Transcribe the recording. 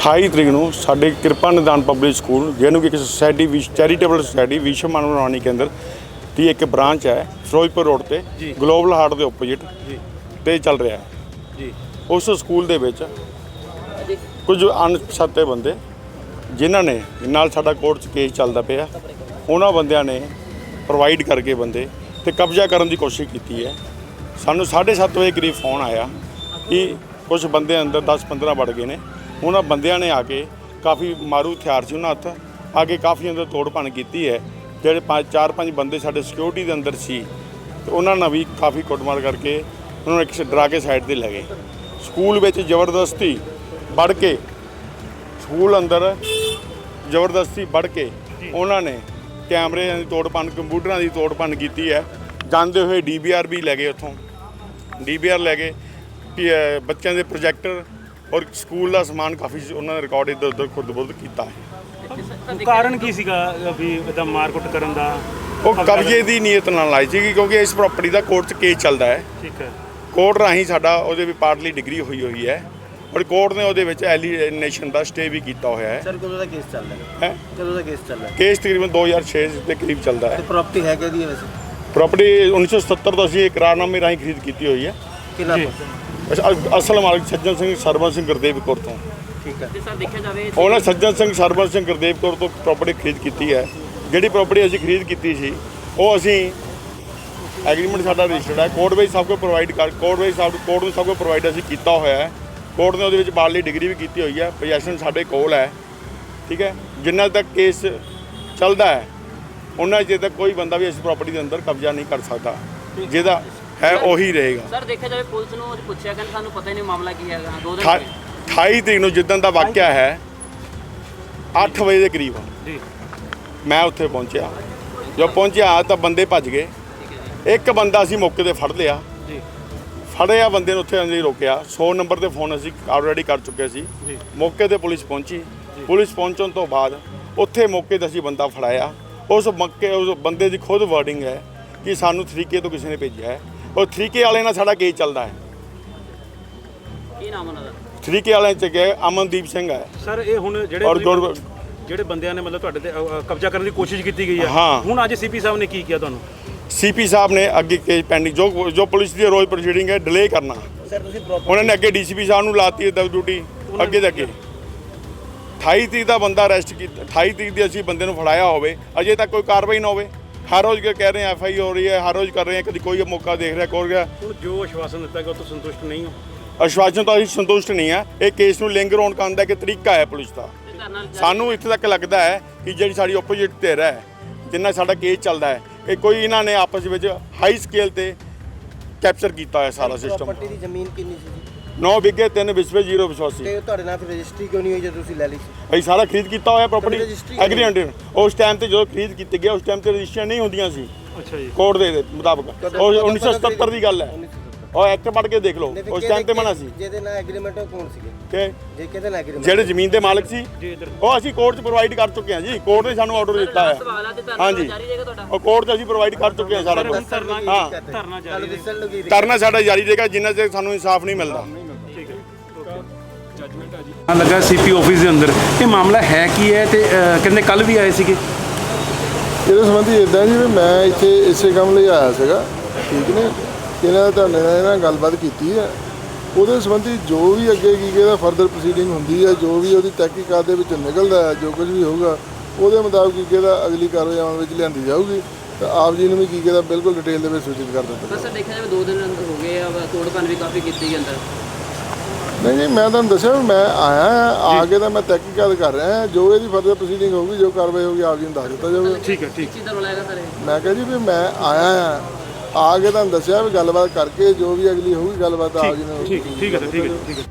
28 ਤਰੀਕ ਨੂੰ ਸਾਡੇ ਕਿਰਪਾ ਨਿਦਾਨ ਪਬਲਿਕ ਸਕੂਲ ਜਿਹਨੂੰ ਕਿ ਇੱਕ ਸੋਸਾਇਟੀ ਵਿਸ਼ ਚੈਰੀਟੇਬਲ ਸੋਸਾਇਟੀ ਵਿਸ਼ਵ ਮਾਨਵ ਨਿਰਮਾਣੀ ਕੇਂਦਰ ਦੀ ਇੱਕ ਬ੍ਰਾਂਚ ਹੈ ਫਿਰੋਜ਼ਪੁਰ ਰੋਡ ਤੇ। ਗਲੋਬਲ ਹਾਰਟ ਦੇ ਆਪੋਜ਼ਿਟ ਤੇ ਚੱਲ ਰਿਹਾ ਹੈ। ਜੀ। ਉਸ ਸਕੂਲ ਦੇ ਵਿੱਚ ਕੁਝ ਅਣਪਛਾਤੇ ਬੰਦੇ ਜਿਨ੍ਹਾਂ ਨੇ ਨਾਲ ਸਾਡਾ ਕੋਰਟ 'ਚ ਕੇਸ ਚੱਲਦਾ ਪਿਆ ਉਹਨਾਂ ਬੰਦਿਆਂ ਨੇ ਪ੍ਰੋਵਾਈਡ ਕਰਕੇ ਬੰਦੇ ਤੇ ਕਬਜ਼ਾ ਕਰਨ ਦੀ ਕੋਸ਼ਿਸ਼ ਕੀਤੀ ਹੈ। ਸਾਨੂੰ 7:30 ਵਜੇ ਕਰੀਬ ਫੋਨ ਆਇਆ ਕਿ ਕੁਝ ਬੰਦੇ ਅੰਦਰ 10-15 ਵੜ ਗਏ ਨੇ। ਉਹਨਾਂ ਬੰਦਿਆਂ ਨੇ ਆ ਕੇ ਕਾਫੀ ਮਾਰੂ ਹਥਿਆਰ ਸੀ ਉਹਨਾਂ ਹੱਥ ਆ ਕੇ ਕਾਫੀ ਅੰਦਰ ਤੋੜ ਭੰਨ ਕੀਤੀ ਹੈ। ਜਿਹੜੇ ਪੰਜ ਚਾਰ ਪੰਜ ਬੰਦੇ ਸਾਡੇ ਸਿਕਿਉਰਿਟੀ ਦੇ ਅੰਦਰ ਸੀ ਤੇ ਉਹਨਾਂ ਨਾਲ ਵੀ ਕਾਫੀ ਕੁੱਟਮਾਰ ਕਰਕੇ ਉਹਨਾਂ ਨੂੰ ਇੱਕ ਡਰਾ ਕੇ ਸਾਈਡ ਤੇ ਲੈ ਗਏ। ਸਕੂਲ ਵਿੱਚ ਜ਼ਬਰਦਸਤੀ ਵੜ ਕੇ ਸਕੂਲ ਅੰਦਰ ਜ਼ਬਰਦਸਤੀ ਵੜ ਕੇ ਉਹਨਾਂ ਨੇ ਕੈਮਰਿਆਂ ਦੀ ਤੋੜਪੰਨ ਕੰਪਿਊਟਰਾਂ ਦੀ ਤੋੜਪੰਨ ਕੀਤੀ ਹੈ। ਜਾਂਦੇ ਹੋਏ ਡੀਬੀਆਰ ਵੀ ਲੈ ਗਏ ਉੱਥੋਂ। ਡੀਬੀਆਰ ਲੈ ਗਏ ਬੱਚਿਆਂ ਦੇ ਪ੍ਰੋਜੈਕਟਰ ਔਰ ਸਕੂਲ ਦਾ ਸਮਾਨ ਕਾਫੀ ਉਹਨਾਂ ਨੇ ਰਿਕਾਰਡ ਇੱਧਰ ਉੱਧਰ ਖੁਰਦ-ਬੁਰਦ ਕੀਤਾ ਹੈ। ਉਹ ਕਾਰਨ ਕੀ ਸੀਗਾ ਵੀ ਇਹਦਾ ਮਾਰਕੁੱਟ ਕਰਨ ਦਾ ਉਹ ਕਬਜ਼ੇ ਦੀ ਨੀਅਤ ਨਾਲ ਲਾਈ ਸੀ ਕਿਉਂਕਿ ਇਸ ਪ੍ਰਾਪਰਟੀ ਦਾ ਕੋਰਟ 'ਚ ਕੇਸ ਚੱਲਦਾ ਹੈ। ਠੀਕ ਹੈ। ਕੋਰਟ ਰਾਹੀਂ ਸਾਡਾ ਉਹਦੇ ਵੀ ਪਾਰਟਲੀ ਡਿਗਰੀ ਹੋਈ ਹੋਈ ਹੈ ਔਰ ਕੋਰਟ ਨੇ ਉਹਦੇ ਵਿੱਚ ਐਲੀਨੇਸ਼ਨ ਦਾ ਸਟੇ ਵੀ ਕੀਤਾ ਹੋਇਆ ਹੈ। ਸਰ ਕਦੋਂ ਦਾ ਕੇਸ ਚੱਲ ਰਿਹਾ? ਹੈ? ਕਦੋਂ ਦਾ ਕੇਸ ਚੱਲ ਰਿਹਾ? ਕੇਸ ਤਕਰੀਬਨ 2006 ਦੇ ਕਰੀਬ ਚੱਲਦਾ ਹੈ। ਤੇ ਪ੍ਰਾਪਰਟੀ ਹੈ ਕਿਹਦੀ ਹੈ ਵੈਸੇ ਪ੍ਰਾਪਰਟੀ 1970 ਤੋਂ ਅਸੀਂ ਇਕਰਾਰਨਾਮੇ ਰਾਹੀਂ ਖਰੀਦ ਕੀਤੀ ਹੋਈ ਹੈ। ਕਿੰਨਾ ਅਸ- ਅਸਲ ਮਾਲਕ ਸੱਜਣ ਸਿੰਘ ਸਰਵਨ ਸਿੰਘ ਗੁਰਦੇਵ ਕੌਰ ਤੋਂ। ਠੀਕ ਹੈ। ਤੇ ਸਰ ਦੇਖਿਆ ਜਾਵੇ ਉਹਨਾਂ ਸੱਜਣ ਸਿੰਘ ਸਰਵਨ ਸਿੰਘ ਗੁਰਦੇਵ ਕੌਰ ਤੋਂ ਪ੍ਰਾਪਰਟੀ ਖਰੀਦ ਕੀਤੀ ਹੈ। ਜਿਹੜੀ ਪ੍ਰਾਪਰਟੀ ਅਸੀਂ ਖਰੀਦ ਕੀਤੀ ਸੀ ਉਹ ਅਸੀਂ ਐਗਰੀਮੈਂਟ ਸਾਡਾ ਰਜਿਸਟਰਡ ਹੈ। ਕੋਰਟ ਵਿੱਚ ਸਭ ਕੁਝ ਪ੍ਰੋਵਾਈਡ ਕਰ ਕੋਰਟ ਵਿੱਚ ਸਭ ਕੋਰਟ ਨੂੰ ਸਭ ਕੁਝ ਪ੍ਰੋਵਾਈਡ ਅਸੀਂ ਕੀਤਾ ਹੋਇਆ ਹੈ। ਕੋਰਟ ਨੇ ਉਹਦੇ ਵਿੱਚ ਬਾਰਲੀ ਡਿਗਰੀ ਵੀ ਕੀਤੀ ਹੋਈ ਹੈ। ਪੋਜੈਸ਼ਨ ਸਾਡੇ ਕੋਲ ਹੈ। ਠੀਕ ਹੈ? ਜਿੰਨਾ ਤੱਕ ਕੇਸ ਚੱਲਦਾ ਹੈ ਉਹਨਾਂ ਚਿਰ ਤੱਕ ਕੋਈ ਬੰਦਾ ਵੀ ਇਸ ਪ੍ਰਾਪਰਟੀ ਦੇ ਅੰਦਰ ਕਬਜ਼ਾ ਨਹੀਂ ਕਰ ਸਕਦਾ। ਜਿਹਦਾ ਹੈ ਉਹੀ ਰਹੇਗਾ। ਸਰ ਦੇਖਿਆ ਜਾਵੇ ਪੁਲਿਸ ਨੂੰ ਅੱਜ ਪੁੱਛਿਆ ਕਹਿੰਦੇ ਸਾਨੂੰ ਪਤਾ ਹੀ ਨਹੀਂ ਮਾਮਲਾ ਕੀ ਹੈਗਾ। ਦੋ ਦਿਨ ਅਠਾ- ਹੋ ਗਏ। 28 ਤਰੀਕ ਨੂੰ ਜਿੱਦਣ ਦਾ ਵਾਕਿਆ ਹੈ 8 ਵਜੇ ਦੇ ਕਰੀਬ ਜੀ। ਮੈਂ ਉੱਥੇ ਪਹੁੰਚਿਆ। ਜਦੋਂ ਪਹੁੰਚਿਆ ਤਾਂ ਬੰਦੇ ਭੱਜ ਗਏ। ਇੱਕ ਬੰਦਾ ਅਸੀਂ ਮੌਕੇ ਤੇ ਫੜ ਲਿਆ। ਜੀ। ਫੜਿਆ ਬੰਦੇ ਨੂੰ ਉੱਥੇ ਅੰਦਰ ਰੋਕਿਆ। 100 ਨੰਬਰ ਤੇ ਫੋਨ ਅਸੀਂ ਆਲਰੇਡੀ ਕਰ ਚੁੱਕੇ ਸੀ। ਜੀ। ਮੌਕੇ ਤੇ ਪੁਲਿਸ ਪਹੁੰਚੀ। ਪੁਲਿਸ ਪਹੁੰਚਣ ਤੋਂ ਬਾਅਦ ਉੱਥੇ ਮੌਕੇ ਤੇ ਅਸੀਂ ਬੰਦਾ ਫੜਾਇਆ। ਉਸ ਮੌਕੇ ਉਸ ਬੰਦੇ ਦੀ ਖੁਦ ਵਰਡਿੰਗ ਹੈ ਕਿ ਸਾਨੂੰ ਤਰੀਕੇ ਤੋਂ ਕਿਸੇ ਨੇ ਭੇਜਿਆ ਹੈ। ਉਹ ਤਰੀਕੇ ਵਾਲੇ ਨਾਲ ਸਾਡਾ ਕੇਸ ਚੱਲਦਾ ਹੈ। ਕੀ ਨਾਮ ਉਹਨਾਂ ਦਾ? ਤਰੀਕੇ ਵਾਲਿਆਂ ਚ ਗਏ ਅਮਨਦੀਪ ਸਿੰਘ ਹੈ। ਸਰ ਇਹ ਹੁਣ ਜਿਹੜੇ ਔਰ ਗੁਰ- ਜਿਹੜੇ ਬੰਦਿਆਂ ਨੇ ਮਤਲਬ ਤੁਹਾਡੇ ਤੇ ਅ, ਅ, ਕਬਜ਼ਾ ਕਰਨ ਦੀ ਕੋਸ਼ਿਸ਼ ਕੀਤੀ ਗਈ ਹੈ। ਹਾਂ। ਹੁਣ ਅੱਜ ਸੀਪੀ ਸਾਹਿਬ ਨੇ ਕੀ ਕੀਤਾ ਤੁਹਾਨੂੰ? ਸੀਪੀ ਸਾਹਿਬ ਨੇ ਅੱਗੇ ਕੇਸ ਪੈਂਡਿੰਗ ਜੋ ਜੋ ਪੁਲਿਸ ਦੀ ਰੋਜ਼ ਪ੍ਰੋਸੀਡਿੰਗ ਹੈ ਡਿਲੇ ਕਰਨਾ। ਸਰ ਤੁਸੀਂ ਪ੍ਰਾਪਰਟੀ ਉਹਨਾਂ ਨੇ ਅੱਗੇ ਡੀਸੀਪੀ ਸਾਹਿਬ ਨੂੰ ਲਾਤੀ ਹੈ ਡਿਊਟੀ ਅੱਗੇ ਦੇ ਅੱਗੇ 28 ਤਰੀਕ ਦਾ ਬੰਦਾ ਅਰੈਸਟ ਕੀਤਾ 28 ਤਰੀਕ ਦੀ ਅਸੀਂ ਬੰਦੇ ਨੂੰ ਫੜਾਇਆ ਹੋਵੇ ਅਜੇ ਤੱਕ ਕੋਈ ਕਾਰਵਾਈ ਨਾ ਹੋਵੇ। ਹਰ ਰੋਜ਼ ਕਹਿ ਰਹੇ ਐਫ ਆਈ ਹੋ ਰਹੀ ਹੈ ਹਰ ਰੋਜ਼ ਕਰ ਰਹੇ ਹਾਂ ਕਦੀ ਕੋਈ ਮੌਕਾ ਦੇਖ ਰਿਹਾ ਕੋਲ ਗਿਆ? ਹੁਣ ਜੋ ਆਸ਼ਵਾਸਨ ਦਿੱਤਾ ਗਿਆ ਉਹ ਤੋਂ ਸੰਤੁਸ਼ਟ ਨਹੀਂ ਹੋ। ਅਸ਼ਵਾਸਨ ਤੋਂ ਅਸੀਂ ਸੰਤੁਸ਼ਟ ਨਹੀਂ ਆ। ਇਹ ਕੇਸ ਨੂੰ ਲਿੰਗਰ ਹੋਣ ਕਰਨ ਦਾ ਇੱਕ ਤਰੀਕਾ ਹੈ ਪੁਲਿਸ ਦਾ। ਸਾਨੂੰ ਇੱਥੇ ਤੱਕ ਲੱਗਦਾ ਹੈ ਕਿ ਜਿਹੜੀ ਸਾਡੀ ਆਪੋਜੀਟ ਧਿਰ ਹੈ ਜਿੰਨਾ ਸਾਡਾ ਕੇਸ ਚੱਲਦਾ ਹੈ ਇਹ ਕੋਈ ਇਹਨਾਂ ਨੇ ਆਪਸ ਵਿੱਚ ਹਾਈ ਸਕੇਲ ਤੇ ਕੈਪਚਰ ਕੀਤਾ ਹੋਇਆ ਸਾਰਾ ਸਿਸਟਮ ਪ੍ਰਾਪਰਟੀ ਦੀ ਜ਼ਮੀਨ ਕਿੰਨੀ ਸੀ 9 ਵਿਗੇ 3 ਵਿਸਵੇ 0 ਵਿਸ਼ਵਾਸੀ। ਤੇ ਤੁਹਾਡੇ ਨਾਲ ਫਿਰ ਰਜਿਸਟਰੀ ਕਿਉਂ ਨਹੀਂ ਹੋਈ ਜਦੋਂ ਤੁਸੀਂ ਲੈ ਲਈ ਸੀ? ਅਸੀਂ ਸਾਰਾ ਖਰੀਦ ਕੀਤਾ ਹੋਇਆ ਪ੍ਰਾਪਰਟੀ ਤੁਹਾਡੀ registry ਹੋਈ? ਐਗਰੀਮੈਂਟ ਉਸ ਟਾਈਮ ਤੇ ਜਦੋਂ ਖਰੀਦ ਕੀਤੀ ਗਿਆ ਉਸ ਟਾਈਮ ਤੇ ਰਜਿਸਟਰੀਆਂ ਨਹੀਂ ਹੁੰਦੀਆਂ ਸੀ। ਅੱਛਾ ਜੀ। ਕੋਰਟ ਦੇ ਦੇ ਮੁਤਾਬਕ। ਕਦੋਂ- ਉਹ ਕਦੋਂ 1977 ਦੀ ਗੱਲ ਹੈ। 1977 ਉਹ ਐਕਟ ਪੜ੍ਹ ਕੇ ਦੇਖ ਲਓ। ਨਹੀਂ ਫਿਰ ਉਸ ਟਾਈਮ ਤੇ ਮਨਾ ਸੀ। ਜਿਹਦੇ ਨਾਲ ਐਗਰੀਮੈਂਟ ਕੌਣ ਸੀਗੇ? ਕਿ? ਜੇ ਕਿਹਦੇ ਨਾਲ ਐਗਰੀਮੈਂਟ ਜਿਹੜੇ ਜ਼ਮੀਨ ਦੇ ਮਾਲਕ ਸੀ। ਜੀ ਇੱਧਰ। ਉਹ ਅਸੀਂ ਕੋਰਟ 'ਚ ਪ੍ਰੋਵਾਈਡ ਕਰ ਚੁੱਕੇ ਹਾਂ ਜੀ। ਕੋਰਟ ਨੇ ਸਾਨੂੰ ਆਰਡਰ ਦਿੱਤਾ ਹੈ। ਧਰਨਾ ਹਾਂਜੀ। ਉਹ ਕੋਰਟ 'ਚ ਅਸੀਂ ਪ੍ਰੋਵਾਈਡ ਕਰ ਚੁੱਕੇ ਹਾਂ ਸਾਰਾ ਕੁਝ ਧਰਨਾ ਹਾਂ। ਧਰਨਾ ਜਾਰੀ ਕਰਨਾ ਸਾਡਾ ਜਾਰੀ ਰਹੇਗਾ। ਜਿੰਨਾ ਚਿਰ ਸਾਨੂੰ ਇਨਸਾਫ ਨਹੀਂ ਮਿਲਦਾ। ਠੀਕ ਹੈ ਹਾਂ ਲੱਗਾ ਸੀਪੀ ਆਫਿਸ ਦੇ ਅੰਦਰ। ਇਹ ਮਾਮਲਾ ਹੈ ਕੀ ਹੈ ਤੇ ਕਹਿੰਦੇ ਕੱਲ ਵੀ ਆਏ ਸੀਗੇ। ਇਹਦੇ ਸੰਬੰਧੀ ਇਦਾਂ ਜੀ ਵੀ ਮੈਂ ਇੱਥੇ ਇਸੇ ਕੰਮ ਲਈ ਆਇਆ ਸੀਗਾ ਠੀਕ ਨੇ? ਇਹਨਾਂ ਦਾ ਤੁਹਾਡੇ ਨਾਲ ਇਹਨਾਂ ਨਾਲ ਗੱਲਬਾਤ ਕੀਤੀ ਹੈ। ਉਹਦੇ ਸੰਬੰਧੀ ਜੋ ਵੀ ਅੱਗੇ ਕੀ ਕਿਹਦਾ ਫਰਦਰ ਪ੍ਰੋਸੀਡਿੰਗ ਹੁੰਦੀ ਹੈ ਜੋ ਵੀ ਉਹਦੀ ਤਹਿਕੀਕਾਤ ਦੇ ਵਿੱਚ ਨਿਕਲਦਾ ਹੈ ਜੋ ਕੁਝ ਵੀ ਹੋਊਗਾ ਉਹਦੇ ਮੁਤਾਬਕ ਕੀ ਕਿਹਦਾ ਅਗਲੀ ਕਾਰਵਾਈ ਵਿੱਚ ਲਿਆਂਦੀ ਜਾਊਗੀ। ਤਾਂ ਆਪ ਜੀ ਨੂੰ ਵੀ ਕੀ ਕਿਹਦਾ ਬਿਲਕੁਲ ਡਿਟੇਲ ਦੇ ਵਿੱਚ ਸੂਚਿਤ ਕਰ ਦਿੱਤਾ ਬਸ ਸਰ ਦੇਖਿਆ ਜਾਵੇ ਦੋ ਦਿਨ ਹੋ ਗਏ ਆ ਤੋੜ ਭੰਨ ਵੀ ਕਾਫੀ ਕੀਤੀ ਗਈ ਅੰਦਰ। ਨਹੀਂ ਨਹੀਂ ਮੈਂ ਤੁਹਾਨੂੰ ਦੱਸਿਆ ਵੀ ਮੈਂ ਆਇਆ ਆ ਕੇ ਤਾਂ ਮੈਂ ਤਹਿਕੀਕਾਤ ਕਰ ਰਿਹਾ ਜੋ ਇਹਦੀ ਫਰਦਰ ਪ੍ਰੋਸੀਡਿੰਗ ਹੋਊਗੀ ਜੋ ਕਾਰਵਾਈ ਹੋਊਗੀ ਆਪ ਜੀ ਨੂੰ ਦੱਸ ਦਿੱਤਾ ਜਾਊਗਾ। ਠੀਕ ਹੈ ਠੀਕ ਚੀਜ਼ ਰੋਲਾ ਹੈਗਾ ਸਰ? ਮੈਂ ਕਿਹਾ ਜੀ ਵੀ ਮੈਂ ਆਇਆ ਆ ਆ ਕੇ ਤੁਹਾਨੂੰ ਦੱਸਿਆ ਵੀ ਗੱਲਬਾਤ ਕਰਕੇ ਜੋ ਵੀ ਅਗਲੀ ਹੋਊਗੀ ਗੱਲਬਾਤ ਆਪ ਜੀ ਨੂੰ ਠੀਕ ਠੀਕ ਹੈ ਸਰ ਠੀਕ ਹੈ ਠੀਕ ਹੈ।